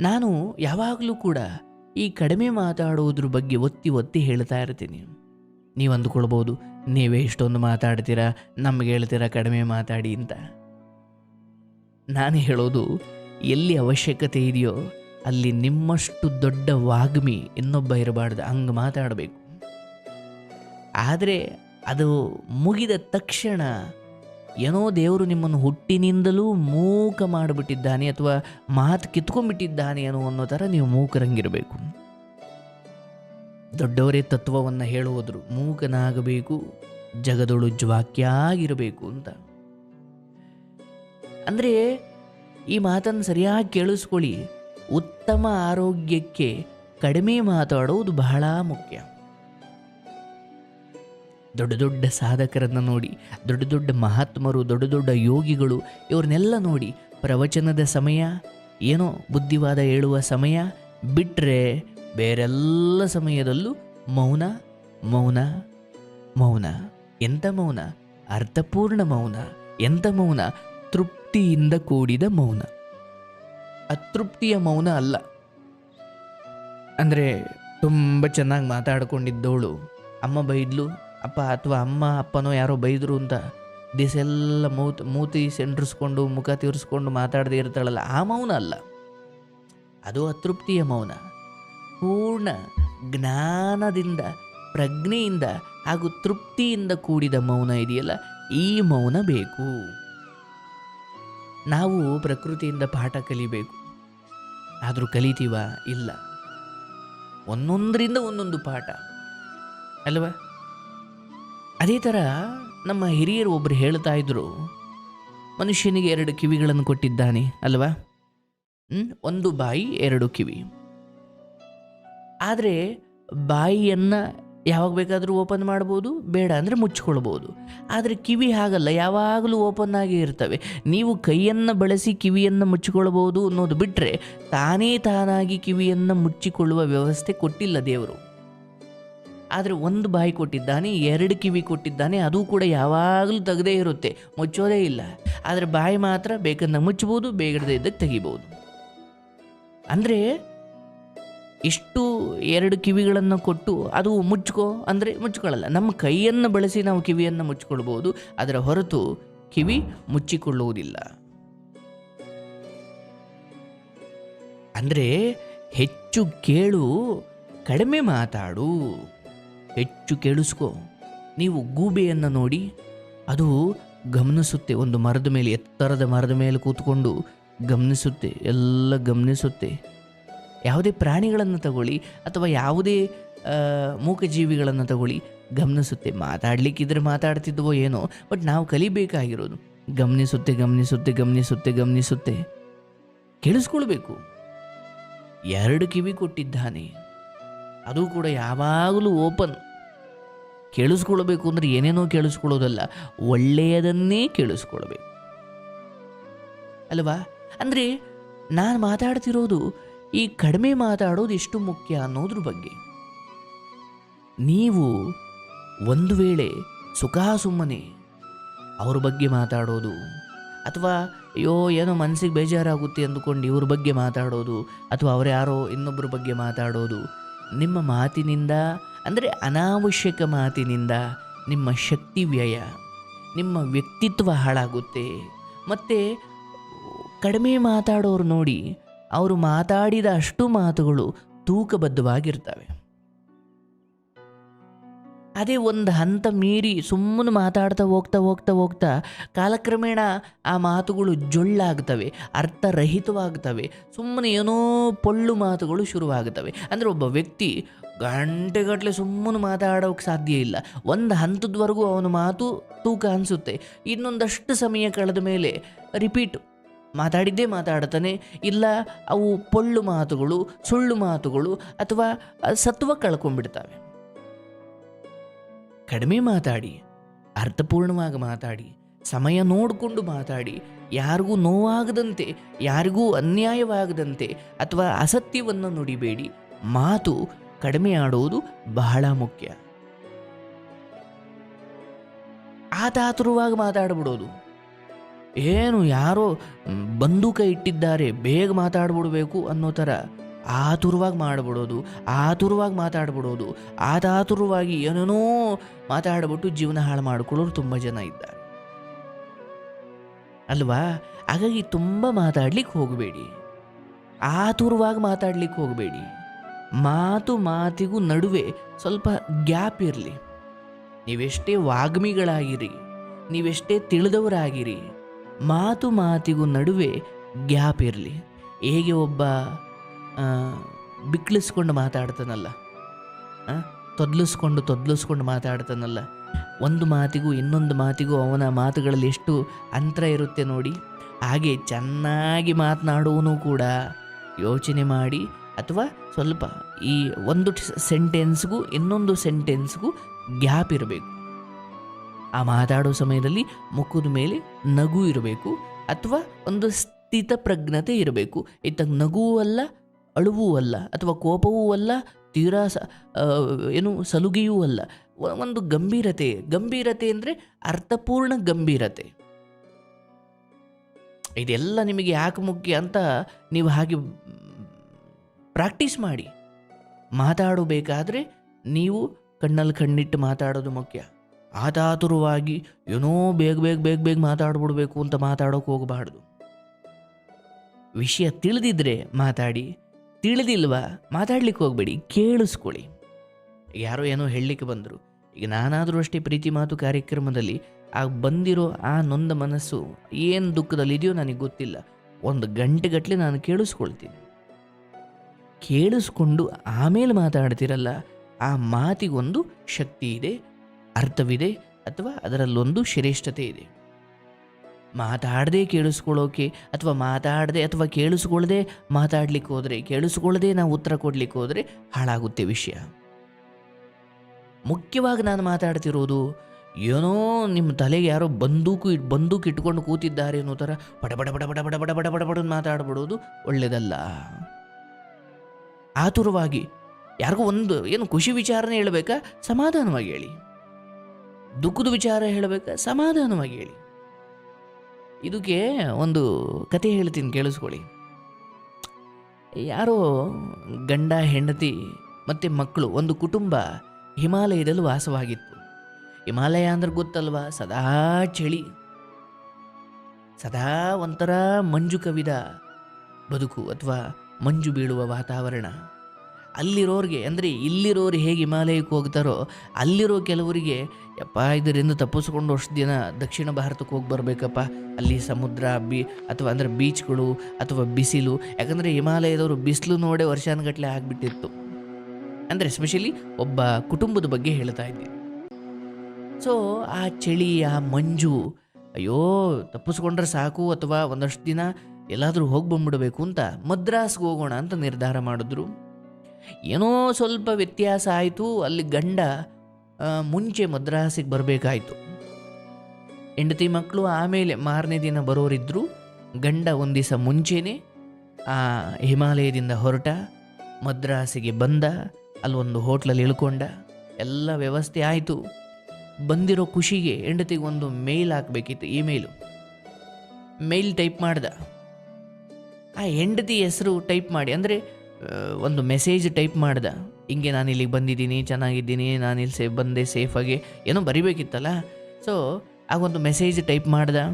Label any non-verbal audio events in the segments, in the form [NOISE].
ನಾನು ಯಾವಾಗಲೂ ಕೂಡ ಈ ಕಡಿಮೆ ಮಾತಾಡೋದ್ರ ಬಗ್ಗೆ ಒತ್ತಿ ಒತ್ತಿ ಹೇಳ್ತಾ ಇರ್ತೀನಿ. ನೀವು ಅಂದುಕೊಳ್ಬೋದು, ನೀವೇ ಇಷ್ಟೊಂದು ಮಾತಾಡ್ತೀರಾ, ನಮಗೆ ಹೇಳ್ತೀರಾ ಕಡಿಮೆ ಮಾತಾಡಿ ಅಂತ. ನಾನು ಹೇಳೋದು, ಎಲ್ಲಿ ಅವಶ್ಯಕತೆ ಇದೆಯೋ ಅಲ್ಲಿ ನಿಮ್ಮಷ್ಟು ದೊಡ್ಡ ವಾಗ್ಮಿ ಇನ್ನೊಬ್ಬ ಇರಬಾರ್ದು, ಹಂಗೆ ಮಾತಾಡಬೇಕು. ಆದರೆ ಅದು ಮುಗಿದ ತಕ್ಷಣ ಏನೋ ದೇವರು ನಿಮ್ಮನ್ನು ಹುಟ್ಟಿನಿಂದಲೂ ಮೂಕ ಮಾಡಿಬಿಟ್ಟಿದ್ದಾನೆ ಅಥವಾ ಮಾತು ಕಿತ್ಕೊಂಡ್ಬಿಟ್ಟಿದ್ದಾನೆ ಏನೋ ಅನ್ನೋ ಥರ ನೀವು ಮೂಕರಂಗಿರಬೇಕು. ದೊಡ್ಡವರೇ ತತ್ವವನ್ನು ಹೇಳುವುದ್ರು, ಮೂಕನಾಗಬೇಕು ಜಗದೊಳು ಜ್ವಾಕ್ಯಾಗಿರಬೇಕು ಅಂತ. ಅಂದರೆ ಈ ಮಾತನ್ನು ಸರಿಯಾಗಿ ಕೇಳಿಸ್ಕೊಳ್ಳಿ. ಉತ್ತಮ ಆರೋಗ್ಯಕ್ಕೆ ಕಡಿಮೆ ಮಾತಾಡೋದು ಬಹಳ ಮುಖ್ಯ. ದೊಡ್ಡ ದೊಡ್ಡ ಸಾಧಕರನ್ನು ನೋಡಿ, ದೊಡ್ಡ ದೊಡ್ಡ ಮಹಾತ್ಮರು, ದೊಡ್ಡ ದೊಡ್ಡ ಯೋಗಿಗಳು, ಇವ್ರನ್ನೆಲ್ಲ ನೋಡಿ, ಪ್ರವಚನದ ಸಮಯ, ಏನೋ ಬುದ್ಧಿವಾದ ಹೇಳುವ ಸಮಯ ಬಿಟ್ಟರೆ ಬೇರೆಲ್ಲ ಸಮಯದಲ್ಲೂ ಮೌನ ಮೌನ ಮೌನ. ಎಂಥ ಮೌನ? ಅರ್ಥಪೂರ್ಣ ಮೌನ. ಎಂಥ ಮೌನ? ತೃಪ್ತಿಯಿಂದ ಕೂಡಿದ ಮೌನ. ಅತೃಪ್ತಿಯ ಮೌನ ಅಲ್ಲ. ಅಂದರೆ, ತುಂಬ ಚೆನ್ನಾಗಿ ಮಾತಾಡ್ಕೊಂಡಿದ್ದವಳು ಅಮ್ಮ ಬೈದ್ಲು ಅಪ್ಪ ಅಥವಾ ಅಮ್ಮ, ಅಪ್ಪನೋ ಯಾರೋ ಬೈದರು ಅಂತ ದಿಸೆಲ್ಲ ಮೂತ್, ಮೂತಿ ಸೆಂಟ್ರಿಸ್ಕೊಂಡು ಮುಖ ತೀರಿಸ್ಕೊಂಡು ಮಾತಾಡದೇ ಇರ್ತಾಳಲ್ಲ, ಆ ಮೌನ ಅಲ್ಲ. ಅದು ಅತೃಪ್ತಿಯ ಮೌನ. ಪೂರ್ಣ ಜ್ಞಾನದಿಂದ, ಪ್ರಜ್ಞೆಯಿಂದ ಹಾಗೂ ತೃಪ್ತಿಯಿಂದ ಕೂಡಿದ ಮೌನ ಇದೆಯಲ್ಲ, ಈ ಮೌನ ಬೇಕು. ನಾವು ಪ್ರಕೃತಿಯಿಂದ ಪಾಠ ಕಲಿಬೇಕು. ಆದರೂ ಕಲಿತೀವ? ಇಲ್ಲ. ಒಂದೊಂದರಿಂದ ಒಂದೊಂದು ಪಾಠ. ಅಲ್ವಾ? ಅದೇ ಥರ ನಮ್ಮ ಹಿರಿಯರು ಒಬ್ಬರು ಹೇಳ್ತಾ ಇದ್ರು, ಮನುಷ್ಯನಿಗೆ ಎರಡು ಕಿವಿಗಳನ್ನು ಕೊಟ್ಟಿದ್ದಾನೆ ಅಲ್ವಾ? ಒಂದು ಬಾಯಿ, ಎರಡು ಕಿವಿ. ಆದರೆ ಬಾಯಿಯನ್ನು ಯಾವಾಗ ಬೇಕಾದರೂ ಓಪನ್ ಮಾಡ್ಬೋದು, ಬೇಡ ಅಂದರೆ ಮುಚ್ಚಿಕೊಳ್ಬೋದು ಆದರೆ ಕಿವಿ ಹಾಗಲ್ಲ, ಯಾವಾಗಲೂ ಓಪನ್ ಆಗಿ ಇರ್ತವೆ. ನೀವು ಕೈಯನ್ನು ಬಳಸಿ ಕಿವಿಯನ್ನು ಮುಚ್ಚಿಕೊಳ್ಬೋದು ಅನ್ನೋದು ಬಿಟ್ಟರೆ ತಾನೇ ತಾನಾಗಿ ಕಿವಿಯನ್ನು ಮುಚ್ಚಿಕೊಳ್ಳುವ ವ್ಯವಸ್ಥೆ ಕೊಟ್ಟಿಲ್ಲ ದೇವರು. ಆದರೆ ಒಂದು ಬಾಯಿ ಕೊಟ್ಟಿದ್ದಾನೆ, ಎರಡು ಕಿವಿ ಕೊಟ್ಟಿದ್ದಾನೆ, ಅದು ಕೂಡ ಯಾವಾಗಲೂ ತೆಗೆದೇ ಇರುತ್ತೆ. ಮುಚ್ಚೋದೇ ಇಲ್ಲ. ಆದರೆ ಬಾಯಿ ಮಾತ್ರ ಬೇಕಂದ ಮುಚ್ಚಬಹುದು ಬೇಗದೇ ಇದ್ದಕ್ಕೆ ತೆಗಿಬೋದು ಅಂದರೆ ಇಷ್ಟು ಎರಡು ಕಿವಿಗಳನ್ನು ಕೊಟ್ಟು ಅದು ಮುಚ್ಕೋ ಅಂದರೆ ಮುಚ್ಕೊಳ್ಳಲ್ಲ. ನಮ್ಮ ಕೈಯನ್ನು ಬಳಸಿ ನಾವು ಕಿವಿಯನ್ನು ಮುಚ್ಕೊಳ್ಬೋದು ಅದರ ಹೊರತು ಕಿವಿ ಮುಚ್ಚಿಕೊಳ್ಳುವುದಿಲ್ಲ. ಅಂದರೆ ಹೆಚ್ಚು ಕೇಳು, ಕಡಿಮೆ ಮಾತಾಡು. ಹೆಚ್ಚು ಕೇಳಿಸ್ಕೋ. ನೀವು ಗೂಬೆಯನ್ನು ನೋಡಿ, ಅದು ಗಮನಿಸುತ್ತೆ. ಒಂದು ಮರದ ಮೇಲೆ, ಎತ್ತರದ ಮರದ ಮೇಲೆ ಕೂತ್ಕೊಂಡು ಗಮನಿಸುತ್ತೆ, ಎಲ್ಲ ಗಮನಿಸುತ್ತೆ. ಯಾವುದೇ ಪ್ರಾಣಿಗಳನ್ನು ತಗೊಳ್ಳಿ, ಅಥವಾ ಯಾವುದೇ ಮೂಕಜೀವಿಗಳನ್ನು ತಗೊಳ್ಳಿ, ಗಮನಿಸುತ್ತೆ. ಮಾತಾಡಲಿಕ್ಕಿದ್ರೆ ಮಾತಾಡ್ತಿದ್ವೋ ಏನೋ, ಬಟ್ ನಾವು ಕಲಿಬೇಕಾಗಿರೋದು. ಗಮನಿಸುತ್ತೆ ಗಮನಿಸುತ್ತೆ ಗಮನಿಸುತ್ತೆ ಗಮನಿಸುತ್ತೆ. ಕೇಳಿಸ್ಕೊಳ್ಬೇಕು. ಎರಡು ಕಿವಿ ಕೊಟ್ಟಿದ್ದಾನೆ. ಅದು ಕೂಡ ಯಾವಾಗಲೂ ಓಪನ್. ಕೇಳಿಸ್ಕೊಳ್ಬೇಕು ಅಂದರೆ ಏನೇನೋ ಕೇಳಿಸ್ಕೊಳ್ಳೋದಲ್ಲ, ಒಳ್ಳೆಯದನ್ನೇ ಕೇಳಿಸ್ಕೊಳ್ಬೇಕು. ಅಲ್ವಾ? ಅಂದರೆ ನಾನು ಮಾತಾಡ್ತಿರೋದು ಈ ಕಡಿಮೆ ಮಾತಾಡೋದು ಎಷ್ಟು ಮುಖ್ಯ ಅನ್ನೋದ್ರ ಬಗ್ಗೆ. ನೀವು ಒಂದು ವೇಳೆ ಸುಖ ಸುಮ್ಮನೆ ಅವ್ರ ಬಗ್ಗೆ ಮಾತಾಡೋದು, ಅಥವಾ ಅಯ್ಯೋ ಏನೋ ಮನಸ್ಸಿಗೆ ಬೇಜಾರಾಗುತ್ತೆ ಅಂದುಕೊಂಡು ಇವ್ರ ಬಗ್ಗೆ ಮಾತಾಡೋದು, ಅಥವಾ ಅವರ್ಯಾರೋ ಯಾರೋ ಇನ್ನೊಬ್ಬರ ಬಗ್ಗೆ ಮಾತಾಡೋದು, ನಿಮ್ಮ ಮಾತಿನಿಂದ ಅಂದರೆ ಅನಾವಶ್ಯಕ ಮಾತಿನಿಂದ ನಿಮ್ಮ ಶಕ್ತಿ ವ್ಯಯ, ನಿಮ್ಮ ವ್ಯಕ್ತಿತ್ವ ಹಾಳಾಗುತ್ತೆ. ಮತ್ತು ಕಡಿಮೆ ಮಾತಾಡೋರು ನೋಡಿ ಅವರು ಮಾತಾಡಿದ ಅಷ್ಟು ಮಾತುಗಳು ತೂಕಬದ್ಧವಾಗಿರ್ತವೆ. ಅದೇ ಒಂದು ಹಂತ ಮೀರಿ ಸುಮ್ಮನೆ ಮಾತಾಡ್ತಾ ಹೋಗ್ತಾ ಹೋಗ್ತಾ ಹೋಗ್ತಾ ಕಾಲಕ್ರಮೇಣ ಆ ಮಾತುಗಳು ಜೊಳ್ಳಾಗ್ತವೆ, ಅರ್ಥರಹಿತವಾಗ್ತವೆ, ಸುಮ್ಮನೆ ಏನೋ ಪೊಳ್ಳು ಮಾತುಗಳು ಶುರುವಾಗ್ತವೆ. ಅಂದರೆ ಒಬ್ಬ ವ್ಯಕ್ತಿ ಗಂಟೆಗಟ್ಟಲೆ ಸುಮ್ಮನೆ ಮಾತಾಡೋಕ್ಕೆ ಸಾಧ್ಯ ಇಲ್ಲ. ಒಂದು ಹಂತದವರೆಗೂ ಅವನ ಮಾತು ತೂಕ ಅನಿಸುತ್ತೆ. ಇನ್ನೊಂದಷ್ಟು ಸಮಯ ಕಳೆದ ಮೇಲೆ ರಿಪೀಟ್ ಮಾತಾಡಿದ್ದೇ ಮಾತಾಡ್ತಾನೆ. ಇಲ್ಲ, ಅವು ಪೊಳ್ಳು ಮಾತುಗಳು, ಸುಳ್ಳು ಮಾತುಗಳು ಅಥವಾ ಸತ್ವ ಕಳ್ಕೊಂಡ್ಬಿಡ್ತವೆ. ಕಡಿಮೆ ಮಾತಾಡಿ, ಅರ್ಥಪೂರ್ಣವಾಗಿ ಮಾತಾಡಿ, ಸಮಯ ನೋಡಿಕೊಂಡು ಮಾತಾಡಿ, ಯಾರಿಗೂ ನೋವಾಗದಂತೆ, ಯಾರಿಗೂ ಅನ್ಯಾಯವಾಗದಂತೆ ಅಥವಾ ಅಸತ್ಯವನ್ನು ನುಡಿಬೇಡಿ. ಮಾತು ಕಡಿಮೆ ಆಡುವುದು ಬಹಳ ಮುಖ್ಯ. ಆತಾತುರವಾಗಿ ಮಾತಾಡ್ಬಿಡೋದು. ಏನು ಯಾರೋ ಬಂದೂಕ ಇಟ್ಟಿದ್ದಾರೆ, ಬೇಗ ಮಾತಾಡ್ಬಿಡ್ಬೇಕು ಅನ್ನೋ ಥರ ಆತುರವಾಗಿ ಮಾಡಿಬಿಡೋದು, ಆತುರವಾಗಿ ಮಾತಾಡ್ಬಿಡೋದು, ಆತಾತುರವಾಗಿ ಏನೇನೋ ಮಾತಾಡ್ಬಿಟ್ಟು ಜೀವನ ಹಾಳು ಮಾಡ್ಕೊಳ್ಳೋರು ತುಂಬ ಜನ ಇದ್ದಾರೆ. ಅಲ್ವಾ? ಹಾಗಾಗಿ ತುಂಬ ಮಾತಾಡ್ಲಿಕ್ಕೆ ಹೋಗಬೇಡಿ. ಆತುರವಾಗಿ ಮಾತಾಡ್ಲಿಕ್ಕೆ ಹೋಗಬೇಡಿ. ಮಾತು ಮಾತಿಗೂ ನಡುವೆ ಸ್ವಲ್ಪ ಗ್ಯಾಪ್ ಇರಲಿ. ನೀವೆಷ್ಟೇ ವಾಗ್ಮಿಗಳಾಗಿರಿ ನೀವೆಷ್ಟೇ ತಿಳಿದವರಾಗಿರಿ ಮಾತು ಮಾತಿಗೂ ನಡುವೆ ಗ್ಯಾಪ್ ಇರಲಿ. ಹೇಗೆ ಒಬ್ಬ ಆ, ಬಿಕ್ಳಿಸ್ಕೊಂಡು ಮಾತಾಡ್ತಾನಲ್ಲ ತೊದ್ಲಿಸ್ಕೊಂಡು ತೊದ್ಲಿಸ್ಕೊಂಡು ಮಾತಾಡ್ತಾನಲ್ಲ ಒಂದು ಮಾತಿಗೂ ಇನ್ನೊಂದು ಮಾತಿಗೂ ಅವನ ಮಾತುಗಳಲ್ಲಿ ಎಷ್ಟು ಅಂತರ ಇರುತ್ತೆ ನೋಡಿ. ಹಾಗೆ ಚೆನ್ನಾಗಿ ಮಾತನಾಡುವನು ಕೂಡ ಯೋಚನೆ ಮಾಡಿ ಅಥವಾ ಸ್ವಲ್ಪ ಈ ಒಂದು ಸೆಂಟೆನ್ಸ್ಗೂ ಇನ್ನೊಂದು ಸೆಂಟೆನ್ಸ್ಗೂ ಗ್ಯಾಪ್ ಇರಬೇಕು. ಆ ಮಾತಾಡೋ ಸಮಯದಲ್ಲಿ ಮುಖದ ಮೇಲೆ ನಗು ಇರಬೇಕು ಅಥವಾ ಒಂದು ಸ್ಥಿತಪ್ರಜ್ಞತೆ ಇರಬೇಕು. ಇತ್ತ ನಗುವೂ ಅಲ್ಲ, ಅಳುವೂ ಅಲ್ಲ ಅಥವಾ ಕೋಪವೂ ಅಲ್ಲ, ತೀರಾ ಏನು ಸಲುಗೆಯೂ ಅಲ್ಲ. ಒಂದು ಗಂಭೀರತೆ ಗಂಭೀರತೆ ಅಂದರೆ ಅರ್ಥಪೂರ್ಣ ಗಂಭೀರತೆ. ಇದೆಲ್ಲ ನಿಮಗೆ ಯಾಕೆ ಮುಖ್ಯ ಅಂತ ನೀವು ಹಾಗೆ ಪ್ರಾಕ್ಟೀಸ್ ಮಾಡಿ. ಮಾತಾಡಬೇಕಾದ್ರೆ ನೀವು ಕಣ್ಣಲ್ಲಿ ಕಣ್ಣಿಟ್ಟು ಮಾತಾಡೋದು ಮುಖ್ಯ. ಆತಾತುರವಾಗಿ ಏನೋ ಬೇಗ ಬೇಗ ಬೇಗ ಬೇಗ ಮಾತಾಡ್ಬಿಡ್ಬೇಕು ಅಂತ ಮಾತಾಡೋಕೆ ಹೋಗಬಾರ್ದು. ವಿಷಯ ತಿಳಿದಿದ್ರೆ ಮಾತಾಡಿ. ತಿಳಿದಿಲ್ವ ಮಾತಾಡ್ಲಿಕ್ಕೆ ಹೋಗಬೇಡಿ. ಕೇಳಿಸ್ಕೊಳ್ಳಿ. ಯಾರೋ ಏನೋ ಹೇಳಲಿಕ್ಕೆ ಬಂದರು. ಈಗ ನಾನಾದರೂ ಅಷ್ಟೇ ಪ್ರೀತಿ ಮಾತು ಕಾರ್ಯಕ್ರಮದಲ್ಲಿ ಆ ಬಂದಿರೋ ಆ ನೊಂದ ಮನಸ್ಸು ಏನು ದುಃಖದಲ್ಲಿದೆಯೋ ನನಗೆ ಗೊತ್ತಿಲ್ಲ. ಒಂದು ಗಂಟೆಗಟ್ಟಲೆ ನಾನು ಕೇಳಿಸ್ಕೊಳ್ತೀನಿ. ಕೇಳಿಸ್ಕೊಂಡು ಆಮೇಲೆ ಮಾತಾಡ್ತಿರಲ್ಲ, ಆ ಮಾತಿಗೊಂದು ಶಕ್ತಿ ಇದೆ, ಅರ್ಥವಿದೆ, ಅಥವಾ ಅದರಲ್ಲೊಂದು ಶ್ರೇಷ್ಠತೆ ಇದೆ. ಮಾತಾಡದೆ ಕೇಳಿಸ್ಕೊಳ್ಳೋಕೆ ಅಥವಾ ಮಾತಾಡದೆ ಅಥವಾ ಕೇಳಿಸ್ಕೊಳ್ಳದೆ ಮಾತಾಡ್ಲಿಕ್ಕೆ ಹೋದರೆ, ಕೇಳಿಸ್ಕೊಳ್ಳದೆ ನಾವು ಉತ್ತರ ಕೊಡಲಿಕ್ಕೆ ಹೋದರೆ ಹಾಳಾಗುತ್ತೆ ವಿಷಯ. ಮುಖ್ಯವಾಗಿ ನಾನು ಮಾತಾಡ್ತಿರೋದು, ಏನೋ ನಿಮ್ಮ ತಲೆಗೆ ಯಾರೋ ಬಂದೂಕು ಇಟ್ ಬಂದೂಕು ಇಟ್ಕೊಂಡು ಕೂತಿದ್ದಾರೆ ಅನ್ನೋ ಥರ ಬಡ ಬಡ ಬಡ ಬಡ ಬಡ ಬಡ ಬಡ ಬಡ ಬಡ ಮಾತಾಡ್ಬಿಡೋದು ಒಳ್ಳೆಯದಲ್ಲ ಆತುರವಾಗಿ ಯಾರಿಗೂ ಒಂದು ಏನು ಖುಷಿ ವಿಚಾರನೇ ಹೇಳಬೇಕಾ? ಸಮಾಧಾನವಾಗಿ ಹೇಳಿ. ದುಃಖದ ವಿಚಾರ ಹೇಳಬೇಕಾ? ಸಮಾಧಾನವಾಗಿ ಹೇಳಿ. ಇದಕ್ಕೆ ಒಂದು ಕತೆ ಹೇಳ್ತೀನಿ, ಕೇಳಿಸ್ಕೊಳ್ಳಿ. ಯಾರೋ ಗಂಡ, ಹೆಂಡತಿ ಮತ್ತು ಮಕ್ಕಳು ಒಂದು ಕುಟುಂಬ ಹಿಮಾಲಯದಲ್ಲಿ ವಾಸವಾಗಿತ್ತು. ಹಿಮಾಲಯ ಅಂದ್ರೆ ಗೊತ್ತಲ್ವಾ? ಸದಾ ಚಳಿ. ಸದಾ ಒಂಥರ ಮಂಜು ಕವಿದ ಬದುಕು ಅಥವಾ ಮಂಜು ಬೀಳುವ ವಾತಾವರಣ. ಅಲ್ಲಿರೋರಿಗೆ, ಅಂದರೆ ಇಲ್ಲಿರೋರು ಹೇಗೆ ಹಿಮಾಲಯಕ್ಕೆ ಹೋಗ್ತಾರೋ, ಅಲ್ಲಿರೋ ಕೆಲವರಿಗೆ, ಯಪ್ಪ, ಇದರಿಂದ ತಪ್ಪಿಸ್ಕೊಂಡು ಅಷ್ಟು ದಿನ ದಕ್ಷಿಣ ಭಾರತಕ್ಕೆ ಹೋಗಿ ಬರಬೇಕಪ್ಪ. ಅಲ್ಲಿ ಸಮುದ್ರ, ಬಿ, ಅಥವಾ ಅಂದರೆ ಬೀಚ್ಗಳು, ಅಥವಾ ಬಿಸಿಲು. ಯಾಕಂದರೆ ಹಿಮಾಲಯದವರು ಬಿಸಿಲು ನೋಡೇ ವರ್ಷಾನುಗಟ್ಟಲೆ ಆಗಿಬಿಟ್ಟಿತ್ತು. ಅಂದರೆ ಎಸ್ಪೆಷಲಿ ಒಬ್ಬ ಕುಟುಂಬದ ಬಗ್ಗೆ ಹೇಳ್ತಾ ಇದ್ದೀನಿ. ಸೊ ಆ ಚಳಿ, ಆ ಮಂಜು, ಅಯ್ಯೋ, ತಪ್ಪಿಸ್ಕೊಂಡ್ರೆ ಸಾಕು ಅಥವಾ ಒಂದಷ್ಟು ದಿನ ಎಲ್ಲಾದರೂ ಹೋಗಿ ಬಂದ್ಬಿಡಬೇಕು ಅಂತ ಮದ್ರಾಸ್ಗೆ ಹೋಗೋಣ ಅಂತ ನಿರ್ಧಾರ ಮಾಡಿದ್ರು. ಏನೋ ಸ್ವಲ್ಪ ವ್ಯತ್ಯಾಸ ಆಯಿತು. ಅಲ್ಲಿ ಗಂಡ ಮುಂಚೆ ಮದ್ರಾಸಿಗೆ ಬರಬೇಕಾಯಿತು. ಹೆಂಡತಿ ಮಕ್ಕಳು ಆಮೇಲೆ ಮಾರನೇ ದಿನ ಬರೋರಿದ್ದರು ಗಂಡ ಒಂದು ದಿವಸ ಮುಂಚೆನೇ, ಆ, ಹಿಮಾಲಯದಿಂದ ಹೊರಟ, ಮದ್ರಾಸಿಗೆ ಬಂದ, ಅಲ್ಲೊಂದು ಹೋಟ್ಲಲ್ಲಿ ಇಳ್ಕೊಂಡ. ಎಲ್ಲ ವ್ಯವಸ್ಥೆ ಆಯಿತು. ಬಂದಿರೋ ಖುಷಿಗೆ ಹೆಂಡತಿಗೆ ಒಂದು ಮೇಲ್ ಹಾಕಬೇಕಿತ್ತು ಇಮೇಲು. ಮೇಲ್ ಟೈಪ್ ಮಾಡ್ದ. ಆ ಹೆಂಡತಿ ಹೆಸರು ಟೈಪ್ ಮಾಡಿ, ಅಂದರೆ ಒಂದು ಮೆಸೇಜ್ ಟೈಪ್ ಮಾಡ್ದೆ. ಹಿಂಗೆ ನಾನು ಇಲ್ಲಿಗೆ ಬಂದಿದ್ದೀನಿ, ಚೆನ್ನಾಗಿದ್ದೀನಿ, ನಾನು ಇಲ್ಲಿ ಸೇಫ್ ಬಂದೆ ಸೇಫಾಗಿ, ಏನೋ ಬರಿಬೇಕಿತ್ತಲ್ಲ? ಸೊ ಆಗೊಂದು ಮೆಸೇಜ್ ಟೈಪ್ ಮಾಡ್ದೆ.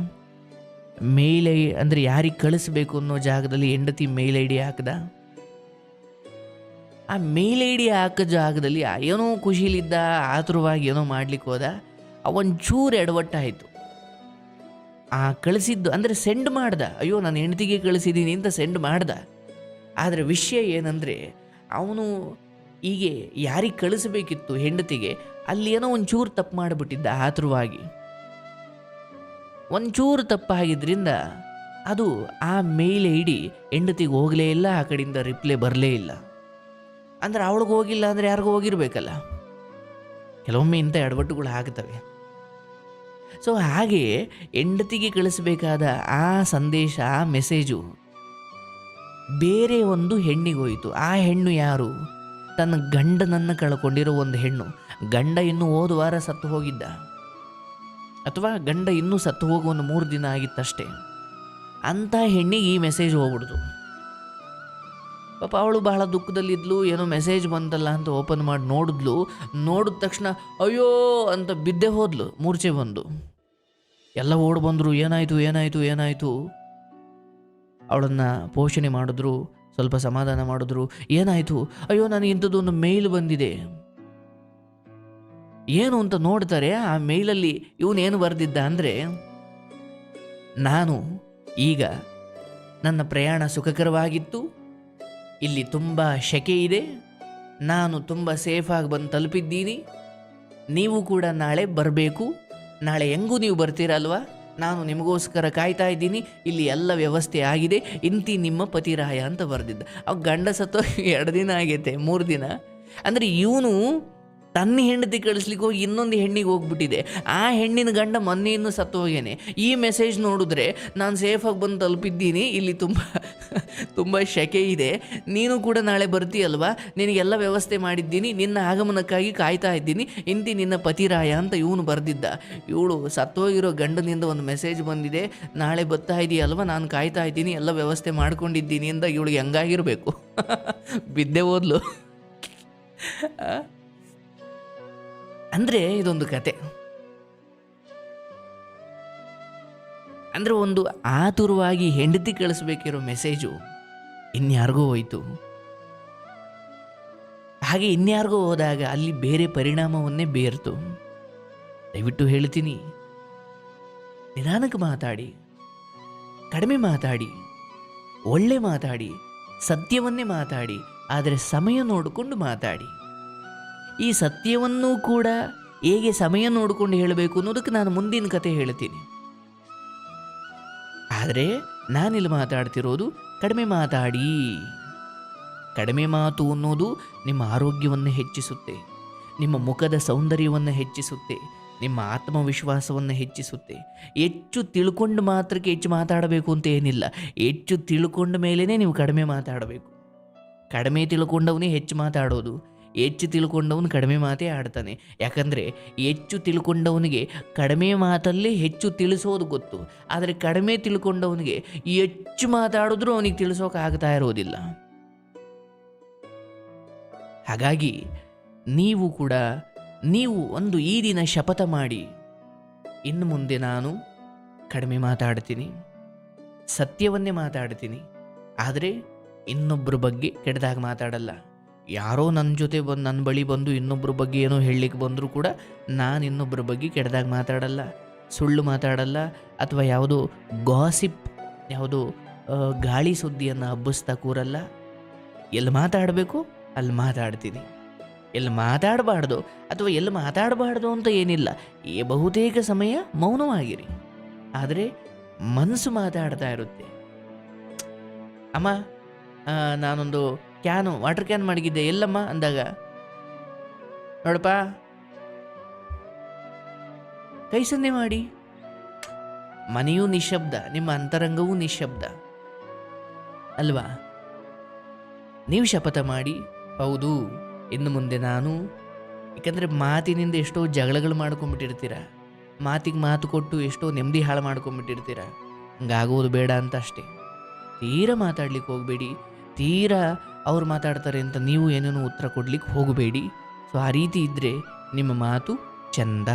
ಮೇಲ್ ಐ, ಅಂದರೆ ಯಾರಿಗೆ ಕಳಿಸ್ಬೇಕು ಅನ್ನೋ ಜಾಗದಲ್ಲಿ ಹೆಂಡತಿ ಮೇಲ್ ಐ ಡಿ ಹಾಕ್ದ. ಆ ಮೇಲ್ ಐ ಡಿ ಹಾಕೋ ಜಾಗದಲ್ಲಿ ಏನೋ ಖುಷಿಲಿದ್ದ, ಆತುರವಾಗಿ ಏನೋ ಮಾಡ್ಲಿಕ್ಕೆ ಹೋದ. ಅವೊಂಚೂರು ಎಡವಟ್ಟಾಯಿತು. ಆ ಕಳಿಸಿದ್ದು ಅಂದರೆ ಸೆಂಡ್ ಮಾಡ್ದ. ಅಯ್ಯೋ, ನಾನು ಹೆಂಡತಿಗೆ ಕಳಿಸಿದ್ದೀನಿ ಅಂತ ಸೆಂಡ್ ಮಾಡ್ದ. ಆದರೆ ವಿಷಯ ಏನಂದರೆ, ಅವನು ಹೀಗೆ ಯಾರಿಗೆ ಕಳಿಸಬೇಕಿತ್ತು ಹೆಂಡತಿಗೆ, ಅಲ್ಲಿ ಏನೋ ಒಂಚೂರು ತಪ್ಪು ಮಾಡಿಬಿಟ್ಟಿದ್ದ ಆತುರವಾಗಿ. ಒಂಚೂರು ತಪ್ಪಾಗಿದ್ದರಿಂದ ಅದು ಆ ಮೇಲ್ ಐಡಿ ಹೆಂಡತಿಗೆ ಹೋಗಲೇ ಇಲ್ಲ, ಆ ಕಡೆಯಿಂದ ರಿಪ್ಲೈ ಬರಲೇ ಇಲ್ಲ. ಅಂದ್ರೆ ಅವಳಿಗೆ ಹೋಗಿಲ್ಲ ಅಂದರೆ ಯಾರಿಗೂ ಹೋಗಿರಬೇಕಲ್ಲ. ಕೆಲವೊಮ್ಮೆ ಇಂಥ ಎಡವಟ್ಟುಗಳು ಆಗ್ತವೆ. ಸೊ ಹಾಗೆ ಹೆಂಡತಿಗೆ ಕಳಿಸಬೇಕಾದ ಆ ಸಂದೇಶ, ಆ ಮೆಸೇಜು ಬೇರೆ ಒಂದು ಹೆಣ್ಣಿಗೆ ಹೋಯಿತು. ಆ ಹೆಣ್ಣು ಯಾರು? ತನ್ನ ಗಂಡನನ್ನು ಕಳ್ಕೊಂಡಿರೋ ಒಂದು ಹೆಣ್ಣು. ಗಂಡ ಇನ್ನೂ ಹೋದ ವಾರ ಸತ್ತು ಹೋಗಿದ್ದ. ಅಥವಾ ಗಂಡ ಇನ್ನೂ ಸತ್ತು ಹೋಗುವ ಒಂದು ಮೂರು ದಿನ ಆಗಿತ್ತಷ್ಟೇ. ಅಂಥ ಹೆಣ್ಣಿಗೆ ಈ ಮೆಸೇಜ್ ಹೋಗ್ಬಿಡ್ತು. ಪಾಪ ಅವಳು ಬಹಳ ದುಃಖದಲ್ಲಿದ್ಲು, ಏನೋ ಮೆಸೇಜ್ ಬಂದಲ್ಲ ಅಂತ ಓಪನ್ ಮಾಡಿ ನೋಡಿದ್ಲು. ನೋಡಿದ ತಕ್ಷಣ, ಅಯ್ಯೋ ಅಂತ ಬಿದ್ದೆ ಹೋದ್ಲು, ಮೂರ್ಛೆ ಬಂದು. ಎಲ್ಲ ಓಡ್ ಬಂದರು, ಏನಾಯಿತು ಏನಾಯಿತು ಏನಾಯಿತು? ಅವಳನ್ನು ಪೋಷಣೆ ಮಾಡಿದ್ರು, ಸ್ವಲ್ಪ ಸಮಾಧಾನ ಮಾಡಿದ್ರು. ಏನಾಯಿತು? ಅಯ್ಯೋ, ನನಗೆ ಇಂಥದ್ದೊಂದು ಮೇಲ್ ಬಂದಿದೆ. ಏನು ಅಂತ ನೋಡ್ತಾರೆ, ಆ ಮೇಲಲ್ಲಿ ಇವನೇನು ಬರೆದಿದ್ದ ಅಂದರೆ, ನಾನು ಈಗ ನನ್ನ ಪ್ರಯಾಣ ಸುಖಕರವಾಗಿತ್ತು. ಇಲ್ಲಿ ತುಂಬ ಶೆಕೆ ಇದೆ. ನಾನು ತುಂಬ ಸೇಫಾಗಿ ಬಂದು ತಲುಪಿದ್ದೀನಿ. ನೀವು ಕೂಡ ನಾಳೆ ಬರಬೇಕು. ನಾಳೆ ಹೆಂಗೂ ನೀವು ಬರ್ತೀರಲ್ವಾ? ನಾನು ನಿಮಗೋಸ್ಕರ ಕಾಯ್ತಾ ಇದ್ದೀನಿ. ಇಲ್ಲಿ ಎಲ್ಲ ವ್ಯವಸ್ಥೆ ಆಗಿದೆ. ಇಂತಿ ನಿಮ್ಮ ಪತಿರಾಯ ಅಂತ ಬರೆದಿದ್ದ. ಅವ ಗಂಡ ಸತ್ತೋ ಎರಡು ದಿನ ಆಗೈತೆ, ಮೂರು ದಿನ. ಅಂದರೆ ಇವನು ತನ್ನ ಹೆಂಡತಿ ಕಳಿಸ್ಲಿಕ್ಕೆ ಹೋಗಿ ಇನ್ನೊಂದು ಹೆಣ್ಣಿಗೆ ಹೋಗ್ಬಿಟ್ಟಿದೆ. ಆ ಹೆಣ್ಣಿನ ಗಂಡ ಮೊನ್ನೆ ಇನ್ನೂ ಸತ್ತು ಹೋಗ್ಯಾನೆ. ಈ ಮೆಸೇಜ್ ನೋಡಿದ್ರೆ ನಾನು ಸೇಫಾಗಿ ಬಂದು ತಲುಪಿದ್ದೀನಿ. ಇಲ್ಲಿ ತುಂಬ ತುಂಬ ಶೆಕೆ ಇದೆ. ನೀನು ಕೂಡ ನಾಳೆ ಬರ್ತೀಯಲ್ವಾ? ನಿನಗೆಲ್ಲ ವ್ಯವಸ್ಥೆ ಮಾಡಿದ್ದೀನಿ. ನಿನ್ನ ಆಗಮನಕ್ಕಾಗಿ ಕಾಯ್ತಾ ಇದ್ದೀನಿ. ಇಂತಿ ನಿನ್ನ ಪತಿರಾಯ ಅಂತ ಇವನು ಬರೆದಿದ್ದ. ಇವಳು ಸತ್ತೋಗಿರೋ ಗಂಡನಿಂದ ಒಂದು ಮೆಸೇಜ್ ಬಂದಿದೆ. ನಾಳೆ ಬರ್ತಾ ಇದೆಯಲ್ವಾ? ನಾನು ಕಾಯ್ತಾ ಇದ್ದೀನಿ. ಎಲ್ಲ ವ್ಯವಸ್ಥೆ ಮಾಡ್ಕೊಂಡಿದ್ದೀನಿ ಅಂತ ಇವಳಿಗೆ ಹೆಂಗಾಗಿರಬೇಕು. [LAUGHS] ಬಿದ್ದೆ ಓದ್ಲು [LAUGHS] ಅಂದರೆ ಇದೊಂದು ಕತೆ. ಅಂದರೆ ಒಂದು ಆತುರವಾಗಿ ಹೆಂಡತಿ ಕಳಿಸ್ಬೇಕಿರೋ ಮೆಸೇಜು ಇನ್ಯಾರಿಗೂ ಹೋಯ್ತು. ಹಾಗೆ ಇನ್ಯಾರಿಗೂ ಹೋದಾಗ ಅಲ್ಲಿ ಬೇರೆ ಪರಿಣಾಮವನ್ನೇ ಬೇರ್ತು. ದಯವಿಟ್ಟು ಹೇಳ್ತೀನಿ. ನಿಧಾನಕ್ಕೆ ಮಾತಾಡಿ. ಕಡಿಮೆ ಮಾತಾಡಿ. ಒಳ್ಳೆ ಮಾತಾಡಿ. ಸತ್ಯವನ್ನೇ ಮಾತಾಡಿ. ಆದರೆ ಸಮಯ ನೋಡಿಕೊಂಡು ಮಾತಾಡಿ. ಈ ಸತ್ಯವನ್ನೂ ಕೂಡ ಹೇಗೆ ಸಮಯ ನೋಡಿಕೊಂಡು ಹೇಳಬೇಕು ಅನ್ನೋದಕ್ಕೆ ನಾನು ಮುಂದಿನ ಕತೆ ಹೇಳ್ತೀನಿ. ಆದರೆ ನಾನಿಲ್ಲಿ ಮಾತಾಡ್ತಿರೋದು ಕಡಿಮೆ ಮಾತಾಡಿ. ಕಡಿಮೆ ಮಾತು ಅನ್ನೋದು ನಿಮ್ಮ ಆರೋಗ್ಯವನ್ನು ಹೆಚ್ಚಿಸುತ್ತೆ. ನಿಮ್ಮ ಮುಖದ ಸೌಂದರ್ಯವನ್ನು ಹೆಚ್ಚಿಸುತ್ತೆ. ನಿಮ್ಮ ಆತ್ಮವಿಶ್ವಾಸವನ್ನು ಹೆಚ್ಚಿಸುತ್ತೆ. ಹೆಚ್ಚು ತಿಳ್ಕೊಂಡು ಮಾತ್ರಕ್ಕೆ ಹೆಚ್ಚು ಮಾತಾಡಬೇಕು ಅಂತ ಏನಿಲ್ಲ. ಹೆಚ್ಚು ತಿಳ್ಕೊಂಡ ಮೇಲೇ ನೀವು ಕಡಿಮೆ ಮಾತಾಡಬೇಕು. ಕಡಿಮೆ ತಿಳ್ಕೊಂಡವನೇ ಹೆಚ್ಚು ಮಾತಾಡೋದು. ಹೆಚ್ಚು ತಿಳ್ಕೊಂಡವನು ಕಡಿಮೆ ಮಾತೇ ಆಡ್ತಾನೆ. ಯಾಕಂದರೆ ಹೆಚ್ಚು ತಿಳ್ಕೊಂಡವನಿಗೆ ಕಡಿಮೆ ಮಾತಲ್ಲೇ ಹೆಚ್ಚು ತಿಳಿಸೋದು ಗೊತ್ತು. ಆದರೆ ಕಡಿಮೆ ತಿಳ್ಕೊಂಡವನಿಗೆ ಹೆಚ್ಚು ಮಾತಾಡಿದ್ರೂ ಅವನಿಗೆ ತಿಳಿಸೋಕೆ ಆಗ್ತಾ ಇರೋದಿಲ್ಲ. ಹಾಗಾಗಿ ನೀವು ಕೂಡ ನೀವು ಒಂದು ಈ ದಿನ ಶಪಥ ಮಾಡಿ, ಇನ್ನು ಮುಂದೆ ನಾನು ಕಡಿಮೆ ಮಾತಾಡ್ತೀನಿ, ಸತ್ಯವನ್ನೇ ಮಾತಾಡ್ತೀನಿ. ಆದರೆ ಇನ್ನೊಬ್ಬರ ಬಗ್ಗೆ ಕೆಟ್ಟದಾಗ ಮಾತಾಡಲ್ಲ. ಯಾರೋ ನನ್ನ ಜೊತೆ ಬಂದು ನನ್ನ ಬಳಿ ಬಂದು ಇನ್ನೊಬ್ಬರ ಬಗ್ಗೆ ಏನೋ ಹೇಳಲಿಕ್ಕೆ ಬಂದರೂ ಕೂಡ ನಾನು ಇನ್ನೊಬ್ಬರ ಬಗ್ಗೆ ಕೆಟ್ಟದಾಗ ಮಾತಾಡಲ್ಲ, ಸುಳ್ಳು ಮಾತಾಡಲ್ಲ ಅಥವಾ ಯಾವುದೋ ಗಾಸಿಪ್ ಯಾವುದೋ ಗಾಳಿ ಸುದ್ದಿಯನ್ನು ಹಬ್ಬಿಸ್ತಾ ಕೂರಲ್ಲ. ಎಲ್ಲಿ ಮಾತಾಡಬೇಕು ಅಲ್ಲಿ ಮಾತಾಡ್ತೀನಿ. ಎಲ್ಲಿ ಮಾತಾಡಬಾರ್ದು ಅಥವಾ ಎಲ್ಲಿ ಮಾತಾಡಬಾರ್ದು ಅಂತ ಏನಿಲ್ಲ ಈ ಬಹುತೇಕ ಸಮಯ ಮೌನವಾಗಿರಿ. ಆದರೆ ಮನಸ್ಸು ಮಾತಾಡ್ತಾ ಇರುತ್ತೆ. ಅಮ್ಮ ನಾನೊಂದು ಕ್ಯಾನು, ವಾಟರ್ ಕ್ಯಾನ್ ಮಡಗಿದ್ದೆ, ಎಲ್ಲಮ್ಮ ಅಂದಾಗ. ನೋಡಪ್ಪ. ಕೈ ಸನ್ನೆ ಮಾಡಿ. ಮನೆಯೂ ನಿಶಬ್ದ, ನಿಮ್ಮ ಅಂತರಂಗವೂ ನಿಶಬ್ದ. ಅಲ್ವಾ? ನೀವು ಶಪಥ ಮಾಡಿ. ಹೌದು, ಇನ್ನು ಮುಂದೆ ನಾನು, ಯಾಕಂದರೆ ಮಾತಿನಿಂದ ಎಷ್ಟೋ ಜಗಳಗಳು ಮಾಡ್ಕೊಂಬಿಟ್ಟಿರ್ತೀರ. ಮಾತಿಗೆ ಮಾತು ಕೊಟ್ಟು ಎಷ್ಟೋ ನೆಮ್ಮದಿ ಹಾಳು ಮಾಡ್ಕೊಂಬಿಟ್ಟಿರ್ತೀರ. ಹಂಗಾಗೋದು ಬೇಡ ಅಂತ ಅಷ್ಟೇ. ತೀರಾ ಮಾತಾಡ್ಲಿಕ್ಕೆ ಹೋಗಬೇಡಿ. ತೀರಾ ಅವ್ರು ಮಾತಾಡ್ತಾರೆ ಅಂತ ನೀವು ಏನೇನೋ ಉತ್ತರ ಕೊಡ್ಲಿಕ್ಕೆ ಹೋಗಬೇಡಿ. ಸೊ ಆ ರೀತಿ ಇದ್ದರೆ ನಿಮ್ಮ ಮಾತು ಚಂದ.